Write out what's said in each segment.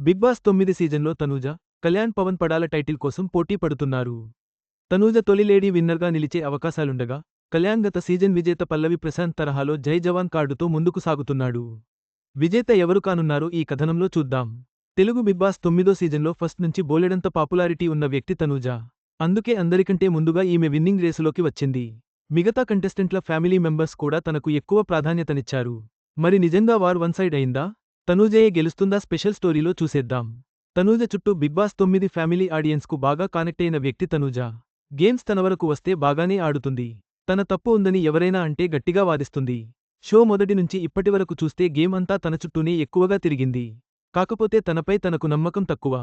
Big Boss తొమ్మిది సీజన్లో Tanuja Kalyan Pawan Padala title కోసం పోటీ పడుతున్నారు. తనూజ తొలి లేడీ విన్నర్గా నిలిచే అవకాశాలుండగా కళ్యాణ్ గత సీజన్ విజేత పల్లవి ప్రశాంత్ తరహాలో జై జవాన్ కార్డుతో ముందుకు సాగుతున్నాడు. విజేత ఎవరు కానున్నారో ఈ కథనంలో చూద్దాం. తెలుగు బిగ్ బాస్ తొమ్మిదో సీజన్లో ఫస్ట్ నుంచి బోలెడంత పాపులారిటీ ఉన్న వ్యక్తి తనూజ. అందుకే అందరికంటే ముందుగా ఈమె విన్నింగ్ రేసులోకి వచ్చింది. మిగతా కంటెస్టెంట్ల ఫ్యామిలీ మెంబర్స్ కూడా తనకు ఎక్కువ ప్రాధాన్యతనిచ్చారు. మరి నిజంగా వార్ వన్ సైడ్ అయిందా? తనూజయే గెలుస్తుందా స్పెషల్ స్టోరీలో చూసేద్దాం. తనూజ చుట్టూ బిగ్ బాస్ తొమ్మిది ఫ్యామిలీ ఆడియన్స్కు బాగా కనెక్ట్ అయిన వ్యక్తి తనూజ. గేమ్స్ తన వరకు వస్తే బాగానే ఆడుతుంది. తన తప్పు ఉందని ఎవరైనా అంటే గట్టిగా వాదిస్తుంది. షో మొదటి నుంచి ఇప్పటివరకు చూస్తే గేమ్ అంతా తన చుట్టూనే ఎక్కువగా తిరిగింది. కాకపోతే తనపై తనకు నమ్మకం తక్కువ.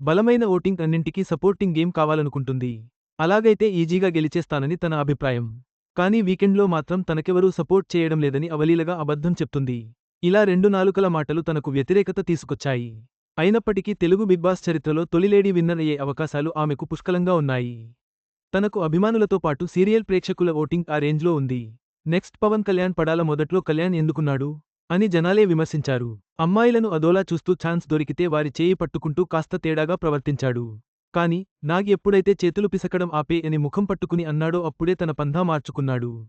బలమైన ఓటింగ్ అన్నింటికీ సపోర్టింగ్ గేమ్ కావాలనుకుంటుంది. అలాగైతే ఈజీగా గెలిచేస్తానని తన అభిప్రాయం. కానీ వీకెండ్లో మాత్రం తనకెవరూ సపోర్ట్ చేయడం లేదని అవలీలగా అబద్ధం చెప్తుంది. ఇలా రెండు నాలుకల మాటలు తనకు వ్యతిరేకత తీసుకొచ్చాయి. అయినప్పటికీ తెలుగు బిగ్ బాస్ చరిత్రలో తొలిలేడీ విన్నర్ అయ్యే అవకాశాలు ఆమెకు పుష్కలంగా ఉన్నాయి. తనకు అభిమానులతో పాటు సీరియల్ ప్రేక్షకుల ఓటింగ్ ఆ రేంజ్లో ఉంది. నెక్స్ట్ పవన్ కళ్యాణ్ పడాల మొదట్లో కళ్యాణ్ ఎందుకున్నాడు? అని జనాలే విమర్శించారు. అమ్మాయిలను అదోలా చూస్తూ ఛాన్స్ దొరికితే వారి చేయి పట్టుకుంటూ కాస్త తేడాగా ప్రవర్తించాడు. కాని నాగెప్పుడైతే చేతులు పిసకడం ఆపే అని ముఖం పట్టుకుని అన్నాడో అప్పుడే తన పంధా మార్చుకున్నాడు.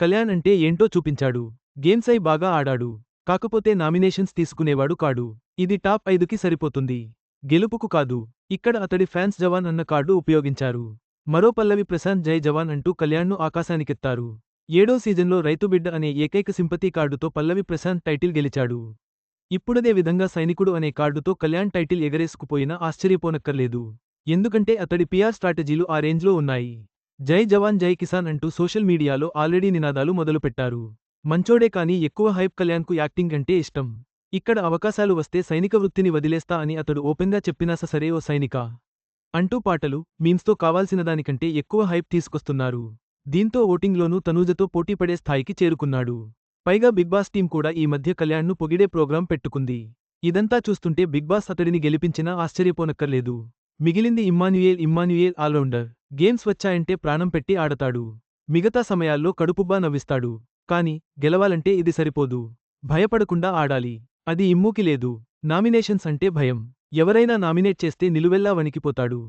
కళ్యాణ్ అంటే ఏంటో చూపించాడు. గేమ్స్ అయి బాగా ఆడాడు. కాకపోతే నామినేషన్స్ తీసుకునేవాడు కాడు. ఇది టాప్ ఐదుకి సరిపోతుంది. గెలుపుకు కాదు. ఇక్కడ అతడి ఫ్యాన్స్ జవాన్ అన్న కార్డు ఉపయోగించారు. మరో పల్లవి ప్రశాంత్ జై జవాన్ అంటూ కళ్యాణ్ను ఆకాశానికెత్తారు. ఏడో సీజన్లో రైతుబిడ్డ అనే ఏకైక సింపతి కార్డుతో పల్లవి ప్రశాంత్ టైటిల్ గెలిచాడు. ఇప్పుడదే విధంగా సైనికుడు అనే కార్డుతో కళ్యాణ్ టైటిల్ ఎగరేసుకుపోయినా ఆశ్చర్యపోనక్కర్లేదు. ఎందుకంటే అతడి పిఆర్ స్ట్రాటజీలు ఆ రేంజ్లో ఉన్నాయి. జై జవాన్ జై కిసాన్ అంటూ సోషల్ మీడియాలో ఆల్రెడీ నినాదాలు మొదలుపెట్టారు. మంచోడే కానీ ఎక్కువ హైప్ కళ్యాణ్కు యాక్టింగ్ అంటే ఇష్టం. ఇక్కడ అవకాశాలు వస్తే సైనిక వృత్తిని వదిలేస్తా అని అతడు ఓపెన్గా చెప్పినాస సరే ఓ సైనిక. అంటూ పాటలు మీమ్స్తో కావాల్సినదానికంటే ఎక్కువ హైప్ తీసుకొస్తున్నారు. దీంతో ఓటింగ్లోనూ తనూజతో పోటీపడే స్థాయికి చేరుకున్నాడు. పైగా బిగ్ బాస్ టీం కూడా ఈ మధ్య కళ్యాణ్ను పొగిడే ప్రోగ్రాం పెట్టుకుంది. ఇదంతా చూస్తుంటే బిగ్ బాస్ అతడిని గెలిపించినా ఆశ్చర్యపోనక్కర్లేదు. మిగిలింది ఇమ్మాన్యుయేల్ ఇమ్మాన్యుయేల్ ఆల్రౌండర్. గేమ్స్ వచ్చాయంటే ప్రాణం పెట్టి ఆడతాడు. మిగతా సమయాల్లో కడుపుబ్బా నవ్విస్తాడు. కాని గెలవాలంటే ఇది సరిపోదు. భయపడకుండా ఆడాలి. అది ఇమ్మూకి లేదు. నామినేషన్స్ అంటే భయం. ఎవరైనా నామినేట్ చేస్తే నిలువెల్లా వణికిపోతాడు.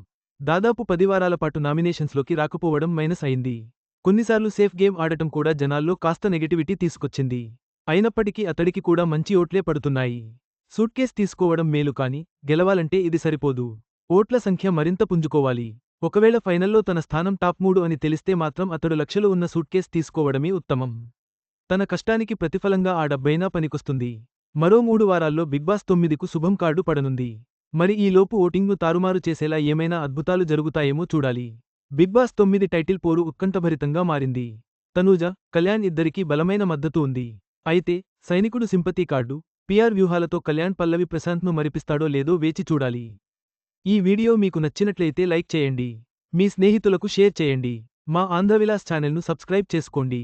దాదాపు పది వారాల పాటు నామినేషన్స్లోకి రాకపోవడం మైనస్ అయింది. కొన్నిసార్లు సేఫ్ గేమ్ ఆడటం కూడా జనాల్లో కాస్త నెగటివిటీ తీసుకొచ్చింది. అయినప్పటికీ అతడికి కూడా మంచి ఓట్లే పడుతున్నాయి. సూట్కేస్ తీసుకోవడం మేలు కాని గెలవాలంటే ఇది సరిపోదు. ఓట్ల సంఖ్య మరింత పుంజుకోవాలి. ఒకవేళ ఫైనల్లో తన స్థానం టాప్ మూడు అని తెలిస్తే మాత్రం అతడు లక్షలు ఉన్న సూట్కేస్ తీసుకోవడమే ఉత్తమం. తన కష్టానికి ప్రతిఫలంగా ఆ డబ్బైనా పనికొస్తుంది. మరో మూడు వారాల్లో బిగ్బాస్ తొమ్మిదికు శుభం కార్డు పడనుంది. మరి ఈ లోపు ఓటింగ్ను తారుమారు చేసేలా ఏమైనా అద్భుతాలు జరుగుతాయేమో చూడాలి. బిగ్బాస్ తొమ్మిది టైటిల్ పోరు ఉత్కంఠభరితంగా మారింది. తనూజ కళ్యాణ్ ఇద్దరికీ బలమైన మద్దతు ఉంది. అయితే సైనికుడు సింపతి కార్డు పిఆర్ వ్యూహాలతో కళ్యాణ్ పల్లవి ప్రశాంత్ను మరిపిస్తాడో లేదో వేచి చూడాలి. ఈ వీడియో మీకు నచ్చినట్లయితే లైక్ చేయండి. మీ స్నేహితులకు షేర్ చేయండి. మా ఆంధ్రవిలాస్ ఛానల్ను సబ్స్క్రైబ్ చేసుకోండి.